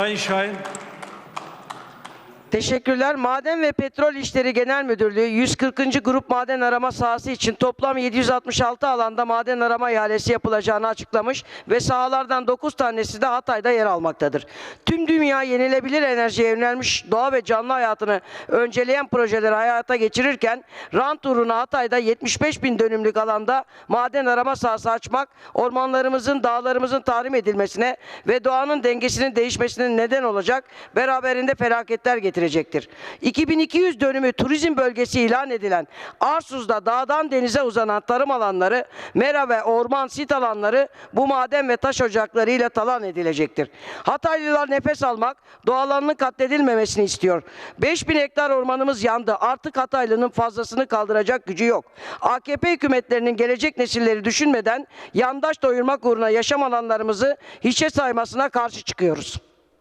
Einstein. Teşekkürler. Maden ve Petrol İşleri Genel Müdürlüğü 140. Grup Maden Arama Sahası için toplam 766 alanda maden arama ihalesi yapılacağını açıklamış ve sahalardan 9 tanesi de Hatay'da yer almaktadır. Tüm dünya yenilebilir enerjiye yönelmiş doğa ve canlı hayatını önceleyen projeleri hayata geçirirken rant uğruna Hatay'da 75 bin dönümlük alanda maden arama sahası açmak ormanlarımızın, dağlarımızın tahrim edilmesine ve doğanın dengesinin değişmesine neden olacak, beraberinde felaketler getirecektir. 2200 dönümü turizm bölgesi ilan edilen Arsuz'da dağdan denize uzanan tarım alanları, mera ve orman sit alanları bu maden ve taş ocakları ile talan edilecektir. Hataylılar nefes almak, doğal alanının katledilmemesini istiyor. 5000 hektar ormanımız yandı. Artık Hataylı'nın fazlasını kaldıracak gücü yok. AKP hükümetlerinin gelecek nesilleri düşünmeden yandaş doyurmak uğruna yaşam alanlarımızı hiçe saymasına karşı çıkıyoruz.